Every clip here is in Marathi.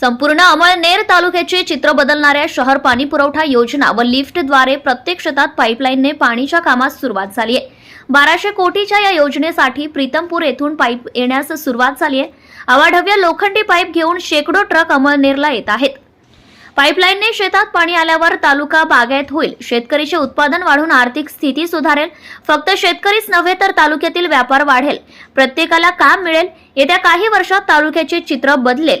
संपूर्ण अमळनेर तालुक्याचे चित्र बदलणाऱ्या शहर पाणी पुरवठा योजना व लिफ्टद्वारे प्रत्येक शेतात पाईपलाईनने पाणीच्या कामास सुरुवात झाली आहे. बाराशे कोटीच्या या योजनेसाठी प्रीतमपूर येथून पाईप येण्यास सुरुवात झाली आहे. अवाढव्य लोखंडी पाईप घेऊन शेकडो ट्रक अमळनेरला येत आहेत. पाईपलाईनने शेतात पाणी आल्यावर तालुका बागायत होईल. शेतकरीचे उत्पादन वाढून आर्थिक स्थिती सुधारेल. फक्त शेतकरीच नव्हे तर तालुक्यातील व्यापार वाढेल. प्रत्येकाला काम मिळेल. येत्या काही वर्षात तालुक्याचे चित्र बदलेल.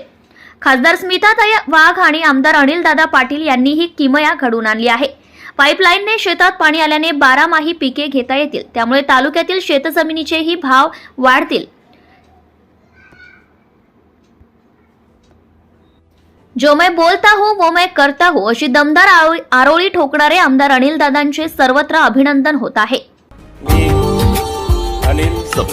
खासदार स्मिताताई वाघ आणि आमदार अनिलदादा पाटील यांनी ही किमया घडवून आणली आहे. पाईपलाईनने शेतात पाणी आल्याने बारामाही पिके घेता येतील. त्यामुळे तालुक्यातील शेतजमिनीचेही भाव वाढतील. जो मैं बोलता हूँ वो मैं करता हूँ अशी दमदार आरोळी ठोकणारे आमदार अनिलदादांचे सर्वत्र अभिनंदन होत आहे.